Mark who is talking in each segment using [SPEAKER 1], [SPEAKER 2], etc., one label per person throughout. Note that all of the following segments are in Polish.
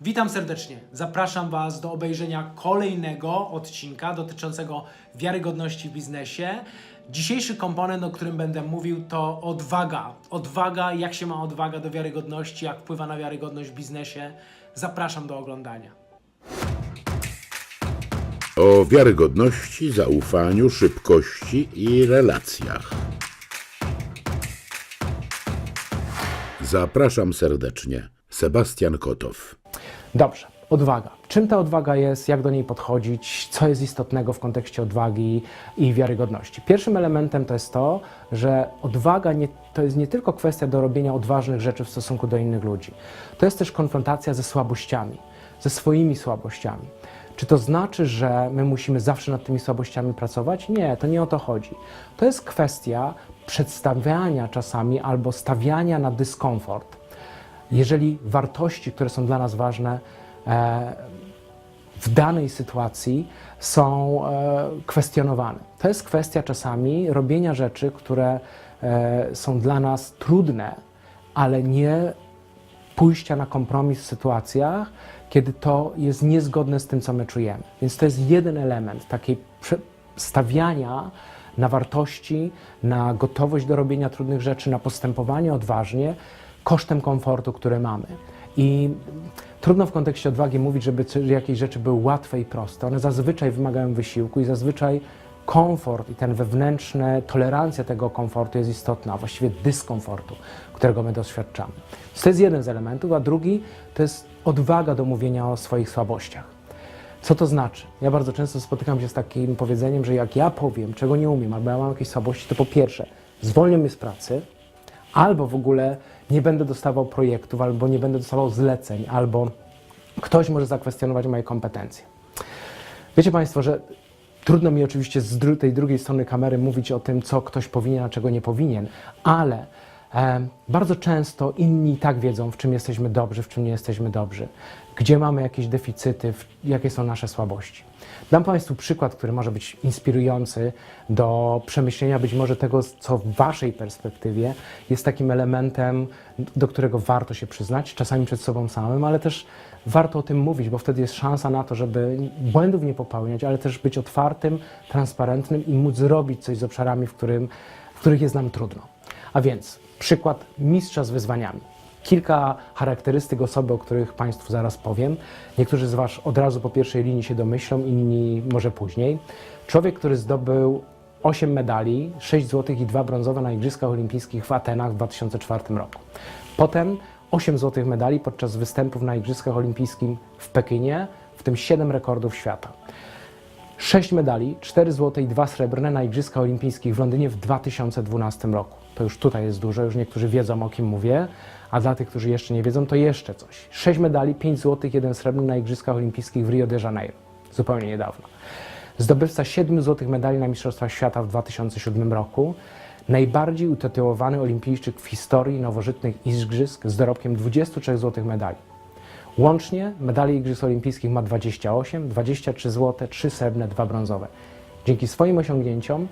[SPEAKER 1] Witam serdecznie. Zapraszam Was do obejrzenia kolejnego odcinka dotyczącego wiarygodności w biznesie. Dzisiejszy komponent, o którym będę mówił, to odwaga. Odwaga, jak się ma odwaga do wiarygodności, jak wpływa na wiarygodność w biznesie. Zapraszam do oglądania.
[SPEAKER 2] o wiarygodności, zaufaniu, szybkości i relacjach. Zapraszam serdecznie. Sebastian Kotow.
[SPEAKER 1] Dobrze, odwaga. Czym ta odwaga jest, jak do niej podchodzić, co jest istotnego w kontekście odwagi i wiarygodności? Pierwszym elementem to jest to, że odwaga nie, to jest nie tylko kwestia do robienia odważnych rzeczy w stosunku do innych ludzi. To jest też konfrontacja ze słabościami, ze swoimi słabościami. Czy to znaczy, że my musimy zawsze nad tymi słabościami pracować? Nie, to nie o to chodzi. To jest kwestia przedstawiania czasami albo stawiania na dyskomfort jeżeli wartości, które są dla nas ważne, e, w danej sytuacji są e, kwestionowane. To jest kwestia czasami robienia rzeczy, które e, są dla nas trudne, ale nie pójścia na kompromis w sytuacjach, kiedy to jest niezgodne z tym, co my czujemy. Więc to jest jeden element takiej stawiania na wartości, na gotowość do robienia trudnych rzeczy, na postępowanie odważnie, kosztem komfortu, który mamy. I trudno w kontekście odwagi mówić, żeby jakieś rzeczy były łatwe i proste. One zazwyczaj wymagają wysiłku i zazwyczaj komfort i ten wewnętrzny, tolerancja tego komfortu jest istotna, a właściwie dyskomfortu, którego my doświadczamy. To jest jeden z elementów, a drugi to jest odwaga do mówienia o swoich słabościach. Co to znaczy? Ja bardzo często spotykam się z takim powiedzeniem, że jak ja powiem, czego nie umiem, albo ja mam jakieś słabości, to po pierwsze zwolnią mnie z pracy, albo w ogóle nie będę dostawał projektów, albo nie będę dostawał zleceń, albo ktoś może zakwestionować moje kompetencje. Wiecie Państwo, że trudno mi oczywiście z tej drugiej strony kamery mówić o tym, co ktoś powinien, a czego nie powinien, ale bardzo często inni i tak wiedzą, w czym jesteśmy dobrzy, w czym nie jesteśmy dobrzy, gdzie mamy jakieś deficyty, jakie są nasze słabości. Dam Państwu przykład, który może być inspirujący do przemyślenia być może tego, co w Waszej perspektywie jest takim elementem, do którego warto się przyznać, czasami przed sobą samym, ale też warto o tym mówić, bo wtedy jest szansa na to, żeby błędów nie popełniać, ale też być otwartym, transparentnym i móc zrobić coś z obszarami, w, którym, w których jest nam trudno. A więc przykład mistrza z wyzwaniami. Kilka charakterystyk osoby, o których Państwu zaraz powiem. Niektórzy z Was od razu po pierwszej linii się domyślą, inni może później. Człowiek, który zdobył 8 medali, 6 złotych i 2 brązowe na Igrzyskach Olimpijskich w Atenach w 2004 roku. Potem 8 złotych medali podczas występów na Igrzyskach Olimpijskich w Pekinie, w tym 7 rekordów świata. 6 medali, 4 złote i 2 srebrne na Igrzyskach Olimpijskich w Londynie w 2012 roku. To już tutaj jest dużo, już niektórzy wiedzą o kim mówię, a dla tych, którzy jeszcze nie wiedzą, to jeszcze coś. 6 medali, 5 złotych, 1 srebrny na Igrzyskach Olimpijskich w Rio de Janeiro, zupełnie niedawno. Zdobywca 7 złotych medali na Mistrzostwach Świata w 2007 roku. Najbardziej utytułowany olimpijczyk w historii nowożytnych igrzysk z dorobkiem 23 złotych medali. Łącznie medali Igrzysk Olimpijskich ma 28, 23 złote, 3 srebrne, 2 brązowe. Dzięki swoim osiągnięciom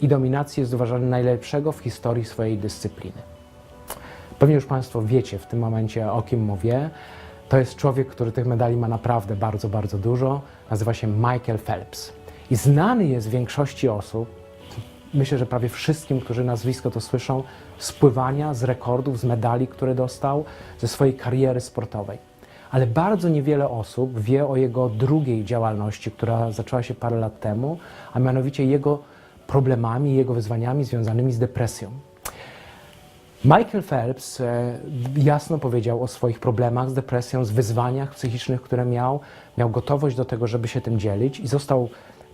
[SPEAKER 1] i dominacji jest uważany najlepszego w historii swojej dyscypliny. Pewnie już Państwo wiecie w tym momencie, o kim mówię. To jest człowiek, który tych medali ma naprawdę bardzo, bardzo dużo. Nazywa się Michael Phelps. I znany jest większości osób, myślę, że prawie wszystkim, którzy nazwisko to słyszą, z pływania, z rekordów, z medali, które dostał, ze swojej kariery sportowej. Ale bardzo niewiele osób wie o jego drugiej działalności, która zaczęła się parę lat temu, a mianowicie jego problemami, jego wyzwaniami związanymi z depresją. Michael Phelps e, jasno powiedział o swoich problemach z depresją, z wyzwaniach psychicznych, które miał. Miał gotowość do tego, żeby się tym dzielić i został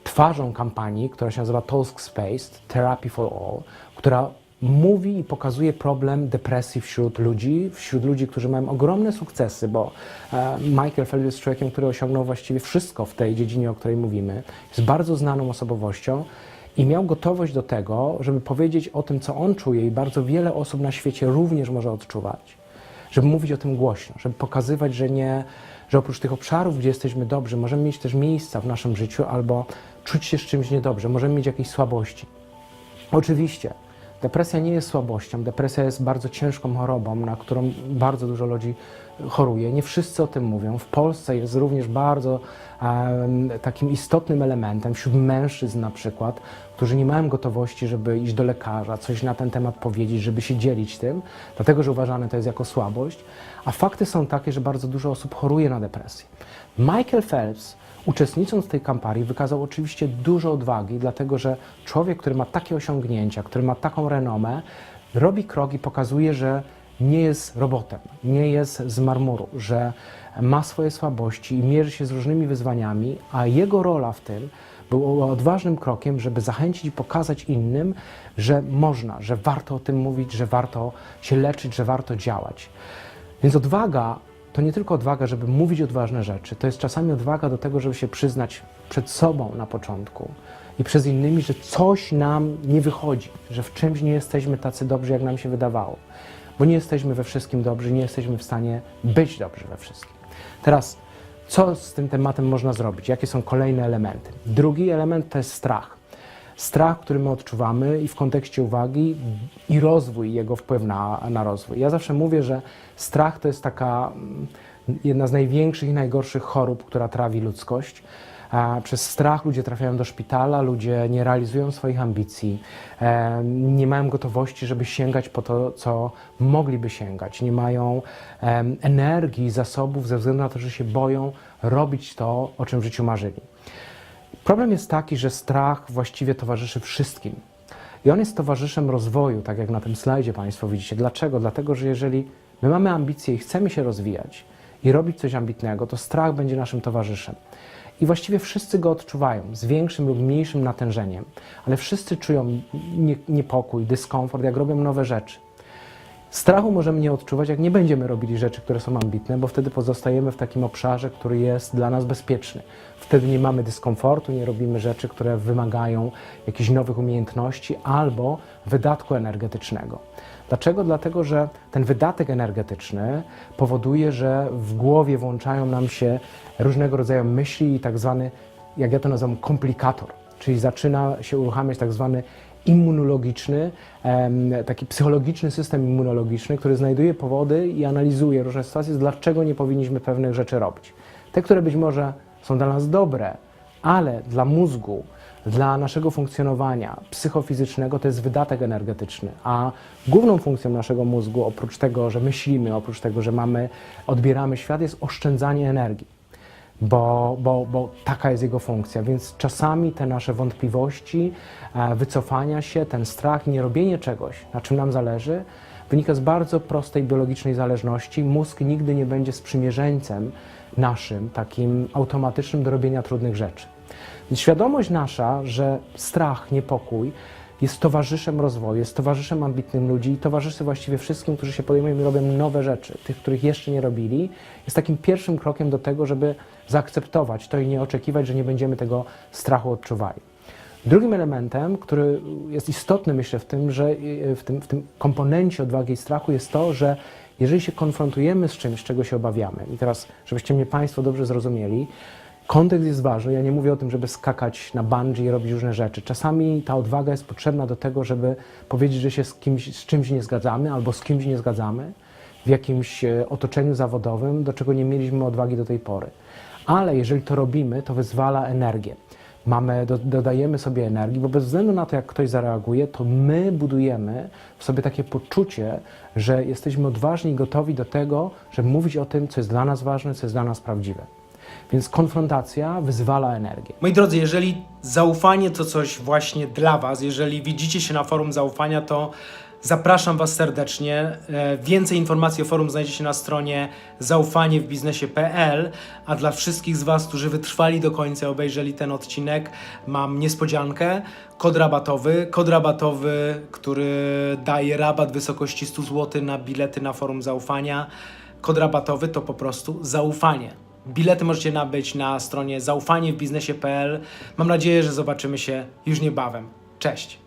[SPEAKER 1] twarzą kampanii, która się nazywa Talk Space Therapy for All, która mówi i pokazuje problem depresji wśród ludzi, wśród ludzi, którzy mają ogromne sukcesy, bo e, Michael Phelps jest człowiekiem, który osiągnął właściwie wszystko w tej dziedzinie, o której mówimy. Jest bardzo znaną osobowością i miał gotowość do tego, żeby powiedzieć o tym, co on czuje i bardzo wiele osób na świecie również może odczuwać. Żeby mówić o tym głośno, żeby pokazywać, że nie, że oprócz tych obszarów, gdzie jesteśmy dobrzy, możemy mieć też miejsca w naszym życiu albo czuć się z czymś niedobrze, możemy mieć jakieś słabości. Oczywiście, depresja nie jest słabością. Depresja jest bardzo ciężką chorobą, na którą bardzo dużo ludzi choruje. Nie wszyscy o tym mówią. W Polsce jest również bardzo em, takim istotnym elementem wśród mężczyzn na przykład, którzy nie mają gotowości, żeby iść do lekarza, coś na ten temat powiedzieć, żeby się dzielić tym, dlatego że uważane to jest jako słabość. A fakty są takie, że bardzo dużo osób choruje na depresję. Michael Phelps, uczestnicząc w tej kampanii, wykazał oczywiście dużo odwagi, dlatego że człowiek, który ma takie osiągnięcia, który ma taką renomę, robi krok i pokazuje, że nie jest robotem, nie jest z marmuru, że ma swoje słabości i mierzy się z różnymi wyzwaniami, a jego rola w tym była odważnym krokiem, żeby zachęcić i pokazać innym, że można, że warto o tym mówić, że warto się leczyć, że warto działać. Więc odwaga to nie tylko odwaga, żeby mówić odważne rzeczy, to jest czasami odwaga do tego, żeby się przyznać przed sobą na początku i przez innymi, że coś nam nie wychodzi, że w czymś nie jesteśmy tacy dobrzy, jak nam się wydawało. Bo nie jesteśmy we wszystkim dobrzy, nie jesteśmy w stanie być dobrzy we wszystkim. Teraz, co z tym tematem można zrobić? Jakie są kolejne elementy? Drugi element to jest strach. Strach, który my odczuwamy i w kontekście uwagi i rozwój, jego wpływ na, na rozwój. Ja zawsze mówię, że strach to jest taka mm, jedna z największych i najgorszych chorób, która trawi ludzkość. Przez strach ludzie trafiają do szpitala, ludzie nie realizują swoich ambicji, e, nie mają gotowości, żeby sięgać po to, co mogliby sięgać, nie mają energii, zasobów ze względu na to, że się boją robić to, o czym w życiu marzyli. Problem jest taki, że strach właściwie towarzyszy wszystkim. I on jest towarzyszem rozwoju, tak jak na tym slajdzie Państwo widzicie. Dlaczego? Dlatego, że jeżeli my mamy ambicje i chcemy się rozwijać i robić coś ambitnego, to strach będzie naszym towarzyszem. I właściwie wszyscy go odczuwają z większym lub mniejszym natężeniem, ale wszyscy czują nie, niepokój, dyskomfort, jak robią nowe rzeczy. Strachu możemy nie odczuwać, jak nie będziemy robili rzeczy, które są ambitne, bo wtedy pozostajemy w takim obszarze, który jest dla nas bezpieczny. Wtedy nie mamy dyskomfortu, nie robimy rzeczy, które wymagają jakichś nowych umiejętności albo wydatku energetycznego. Dlaczego? Dlatego, że ten wydatek energetyczny powoduje, że w głowie włączają nam się różnego rodzaju myśli i tak zwany, jak ja to nazywam, komplikator, czyli zaczyna się uruchamiać tak zwany immunologiczny, taki psychologiczny system immunologiczny, który znajduje powody i analizuje różne sytuacje, dlaczego nie powinniśmy pewnych rzeczy robić. Te, które być może są dla nas dobre, ale dla mózgu, dla naszego funkcjonowania psychofizycznego to jest wydatek energetyczny, a główną funkcją naszego mózgu, oprócz tego, że myślimy, oprócz tego, że mamy, odbieramy świat, jest oszczędzanie energii bo, bo, bo taka jest jego funkcja. Więc czasami te nasze wątpliwości, e, wycofania się, ten strach, nierobienie czegoś, na czym nam zależy, wynika z bardzo prostej biologicznej zależności. Mózg nigdy nie będzie sprzymierzeńcem naszym, takim automatycznym do robienia trudnych rzeczy. Świadomość nasza, że strach, niepokój jest towarzyszem rozwoju, jest towarzyszem ambitnym ludzi i towarzyszy właściwie wszystkim, którzy się podejmują i robią nowe rzeczy, tych, których jeszcze nie robili, jest takim pierwszym krokiem do tego, żeby zaakceptować to i nie oczekiwać, że nie będziemy tego strachu odczuwali. Drugim elementem, który jest istotny, myślę, w tym, że w tym, w tym komponencie odwagi i strachu jest to, że jeżeli się konfrontujemy z czymś, czego się obawiamy, i teraz, żebyście mnie Państwo dobrze zrozumieli, Kontekst jest ważny. Ja nie mówię o tym, żeby skakać na bungee i robić różne rzeczy. Czasami ta odwaga jest potrzebna do tego, żeby powiedzieć, że się z, kimś, z czymś nie zgadzamy albo z kimś nie zgadzamy w jakimś e, otoczeniu zawodowym, do czego nie mieliśmy odwagi do tej pory. Ale jeżeli to robimy, to wyzwala energię. Mamy, do, dodajemy sobie energii, bo bez względu na to, jak ktoś zareaguje, to my budujemy w sobie takie poczucie, że jesteśmy odważni i gotowi do tego, żeby mówić o tym, co jest dla nas ważne, co jest dla nas prawdziwe. Więc konfrontacja wyzwala energię.
[SPEAKER 3] Moi drodzy, jeżeli zaufanie to coś właśnie dla Was, jeżeli widzicie się na forum zaufania, to zapraszam Was serdecznie. E, Więcej informacji o forum znajdziecie na stronie zaufaniewbiznesie.pl, a dla wszystkich z Was, którzy wytrwali do końca, obejrzeli ten odcinek, mam niespodziankę. Kod rabatowy, kod rabatowy, który daje rabat wysokości 100 zł na bilety na forum zaufania. Kod rabatowy to po prostu zaufanie. Bilety możecie nabyć na stronie zaufaniewbiznesie.pl. Mam nadzieję, że zobaczymy się już niebawem. Cześć!